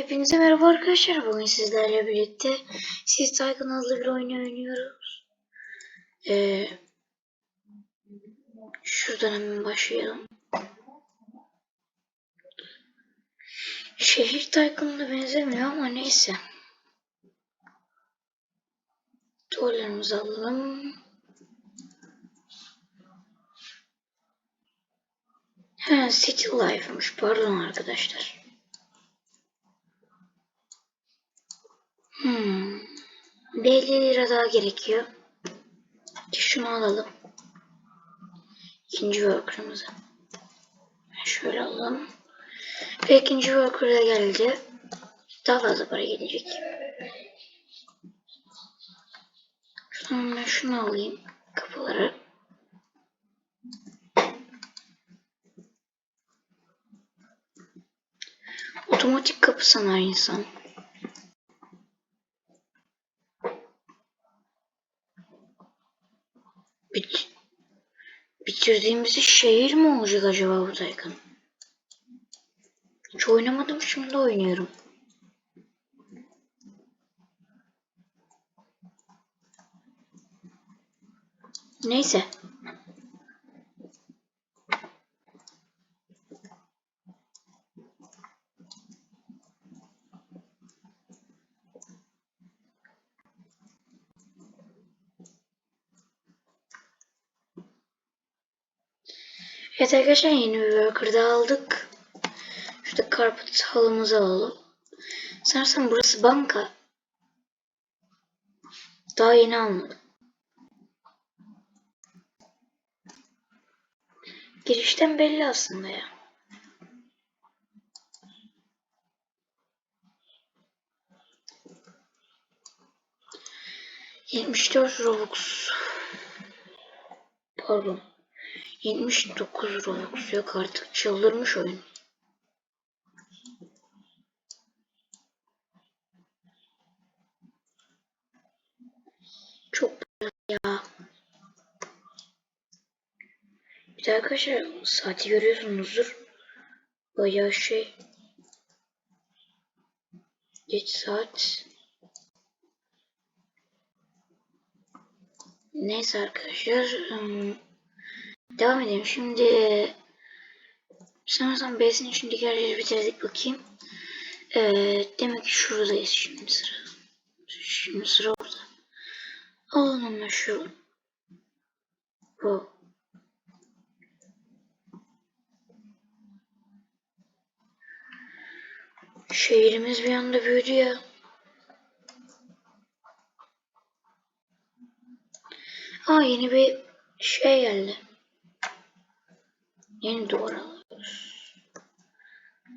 Hepinize merhaba arkadaşlar. Bugün sizlerle birlikte Siz Tycoon adlı bir oyunu oynuyoruz. Ee, şuradan hemen başlayalım. Şehir Tycoon'una benzemiyor ama neyse. Dolarımızı alalım. Ha, City Life'mış. Pardon arkadaşlar. Hmm. 50 lira daha gerekiyor. Şunu alalım. İkinci worker'ımızı. Şöyle alalım. Ve ikinci worker da geldi. Daha fazla para gelecek. Ben şunu alayım. Kapıları. Otomatik kapı sanar insan. Bitirdiğimizde şehir mi olacak acaba bu Taycan? Hiç oynamadım şimdi oynuyorum. Neyse. Evet arkadaşlar yeni bir worker daha aldık. Şurada carpet halımızı alalım. Sanırsam burası banka. Daha yeni almadım. Girişten belli aslında ya. Yetmiş dört Robux. Pardon. 79 Robux yok artık çıldırmış oyun. Çok ya. Bir de arkadaşlar saati görüyorsunuzdur. Bayağı şey. Geç saat. Neyse arkadaşlar. Devam edelim. Şimdi sanırsam B'sin için diğer yeri bitirdik bakayım. Ee, demek ki şuradayız şimdi sıra. Şimdi sıra orada. Hemen şu. Bu. Şehrimiz bir anda büyüdü ya. Aa yeni bir şey geldi. Yeni duvar alıyoruz.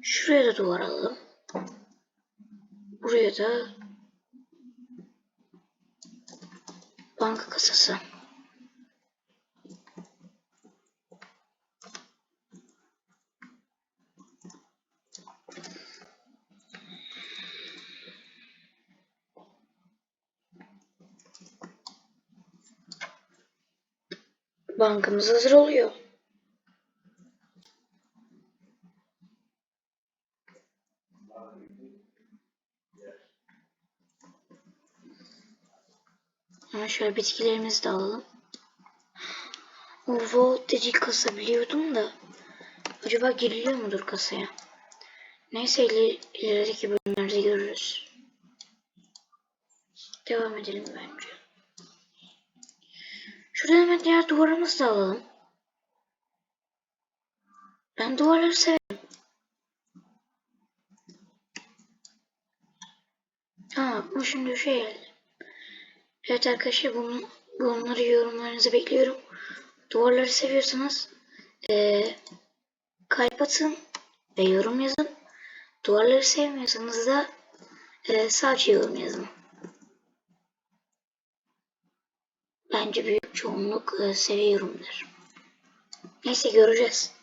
Şuraya da duvar alalım. Buraya da banka kasası. Bankamız hazır oluyor. Hemen şöyle bitkilerimizi de alalım. O volteci kasa biliyordum da acaba giriliyor mudur kasaya? Neyse iler, ilerideki bölümlerde görürüz. Devam edelim bence. Şurada hemen diğer duvarımızı da alalım. Ben duvarları severim. Ha, bu şimdi şey. Evet arkadaşlar bunu, bunları yorumlarınızı bekliyorum. Duvarları seviyorsanız ee, kalp atın ve yorum yazın. Duvarları sevmiyorsanız da ee, sadece yorum yazın. Bence büyük çoğunluk ee, seviyorumdur. Neyse göreceğiz.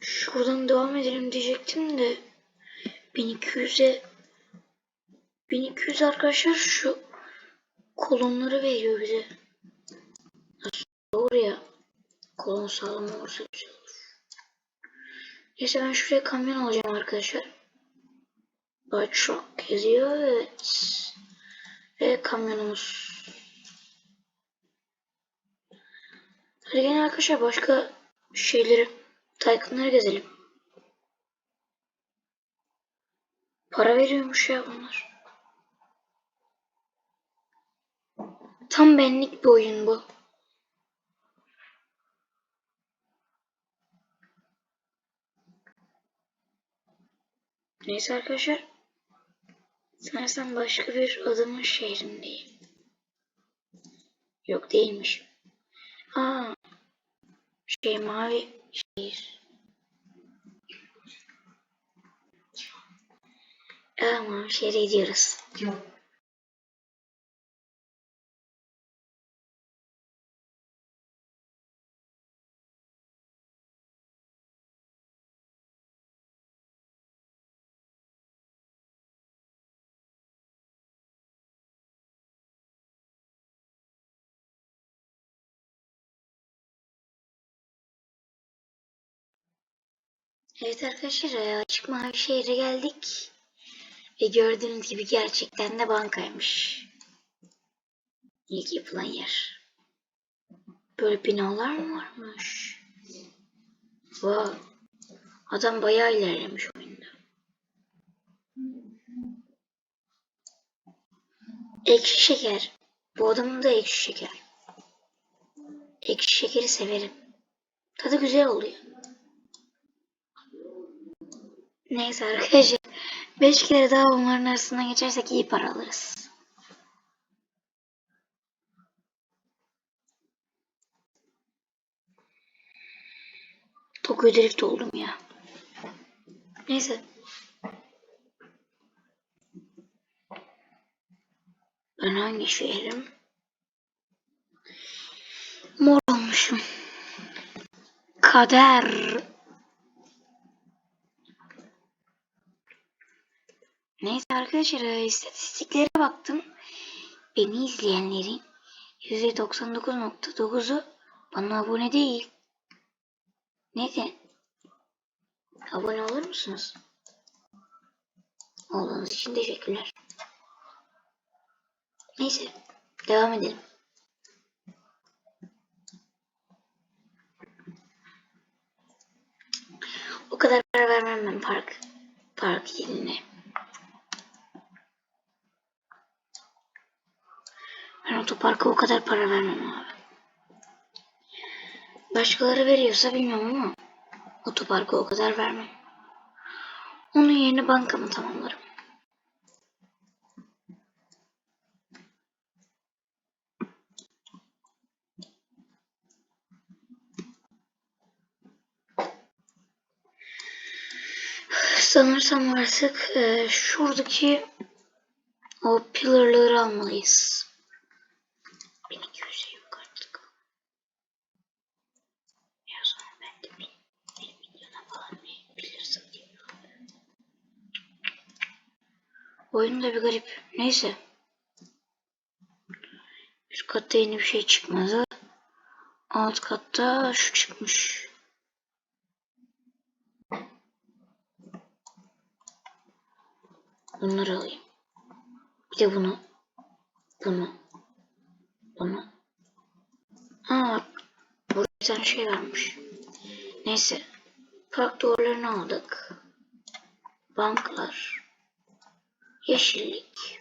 Şuradan devam edelim diyecektim de 1200'e 1200 arkadaşlar şu kolonları veriyor bize. Doğru ya. Kolon sağlam olursa güzel olur. Neyse ben şuraya kamyon alacağım arkadaşlar. Truck yazıyor. Evet. Ve kamyonumuz. Hadi gelin arkadaşlar başka şeyleri, Tycoon'ları gezelim. Para veriyormuş ya bunlar. Tam benlik bir oyun bu. Neyse arkadaşlar. Sanırsam başka bir adamın şehrindeyim. Yok değilmiş. Aa, şey mavi şehir. Aa, mavi şehre gidiyoruz. Evet arkadaşlar e, açık mavi şehre geldik. Ve gördüğünüz gibi gerçekten de bankaymış. İlk yapılan yer. Böyle binalar mı varmış? Wow. Adam bayağı ilerlemiş oyunda. Ekşi şeker. Bu adamın da ekşi şeker. Ekşi şekeri severim. Tadı güzel oluyor. Neyse arkadaşlar. 5 kere daha onların arasından geçersek iyi para alırız. Tokyo Drift oldum ya. Neyse. Ben hangi şehrim? Mor olmuşum. Kader. Neyse arkadaşlar e, istatistiklere baktım. Beni izleyenlerin %99.9'u bana abone değil. Neden? Abone olur musunuz? Olduğunuz için teşekkürler. Neyse devam edelim. O kadar vermem ben park park yerine. Ben otoparka o kadar para vermem abi. Başkaları veriyorsa bilmiyorum ama otoparka o kadar vermem. Onun yerine bankamı tamamlarım. Sanırsam artık e, şuradaki o pillarları almalıyız. 1200'e yok artık. Ya sonra ben de bin, bir milyona falan bir pillar satayım. Oyun da bir garip. Neyse. Üst katta yeni bir şey çıkmadı. Alt katta şu çıkmış. Bunları alayım. Bir de bunu. Bunu. Bunu. Aa, burada bir tane şey varmış. Neyse. Park duvarlarını aldık. Banklar. Yeşillik.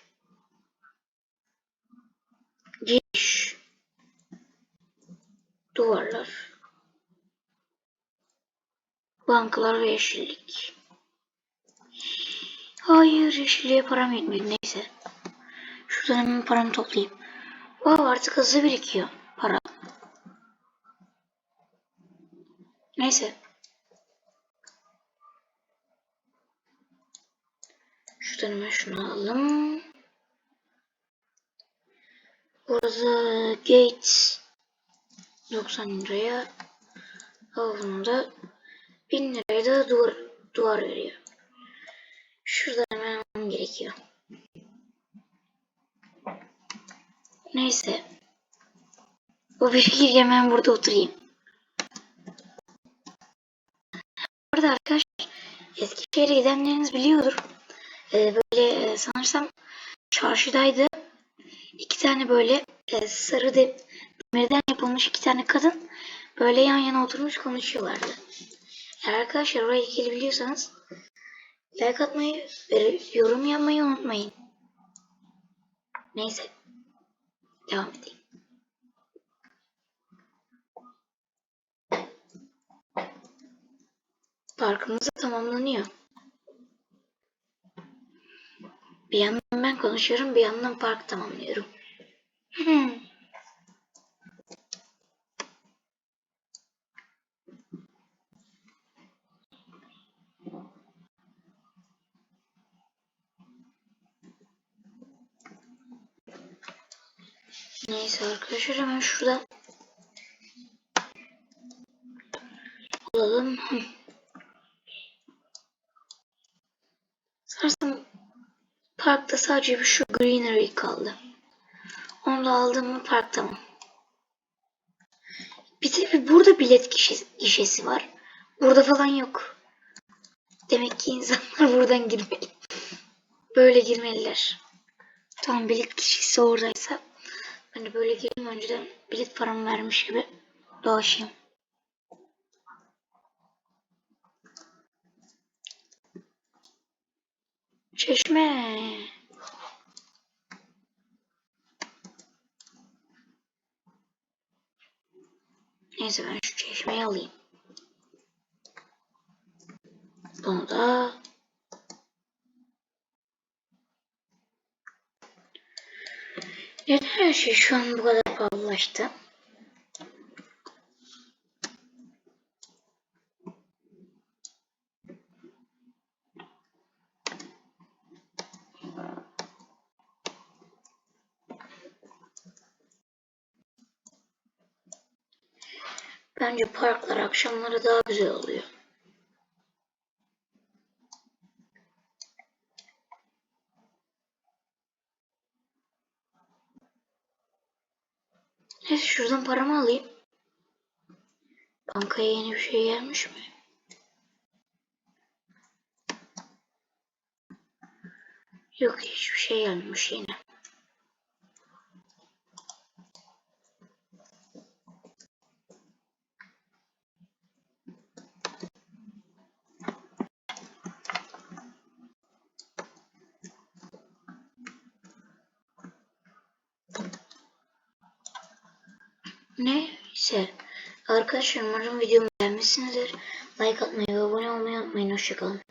Giriş. Duvarlar. Banklar ve yeşillik. Hayır yeşilliğe param yetmedi neyse. Şuradan hemen paramı toplayayım. Wow artık hızlı birikiyor para. Neyse. Hemen şunu alalım. Burada gate 90 liraya al bunu da 1000 liraya da duvar, duvar veriyor. Şuradan hemen almam gerekiyor. Neyse. Bu fikir hemen burada oturayım. Burada arkadaşlar Eskişehir'e gidenleriniz biliyordur. Ee, böyle e, sanırsam çarşıdaydı. İki tane böyle e, sarı de, demirden yapılmış iki tane kadın böyle yan yana oturmuş konuşuyorlardı. Eğer arkadaşlar oraya ilgili biliyorsanız like atmayı ve yorum yapmayı unutmayın. Neyse. Devam edeyim. Parkımız tamamlanıyor. Bir yandan ben konuşuyorum, bir yandan park tamamlıyorum. Neyse arkadaşlar hemen şurada alalım. Hı. Parkta sadece bir şu greenery kaldı. Onu da aldım mı park tamam. Bir de burada bilet gişesi var. Burada falan yok. Demek ki insanlar buradan girmeli. Böyle girmeliler. Tamam bilet gişesi oradaysa ben de böyle gireyim önceden bilet paramı vermiş gibi dolaşayım. Çeşme. Neyse ben şu çeşmeyi alayım. Bunu da Neden her şey şu an bu kadar pahalılaştı? Bence parklar akşamları daha güzel oluyor. Neyse şuradan paramı alayım. Bankaya yeni bir şey gelmiş mi? Yok hiçbir şey gelmiş yine. Neyse. Arkadaşlar umarım videomu beğenmişsinizdir. Like atmayı ve abone olmayı unutmayın. Hoşçakalın.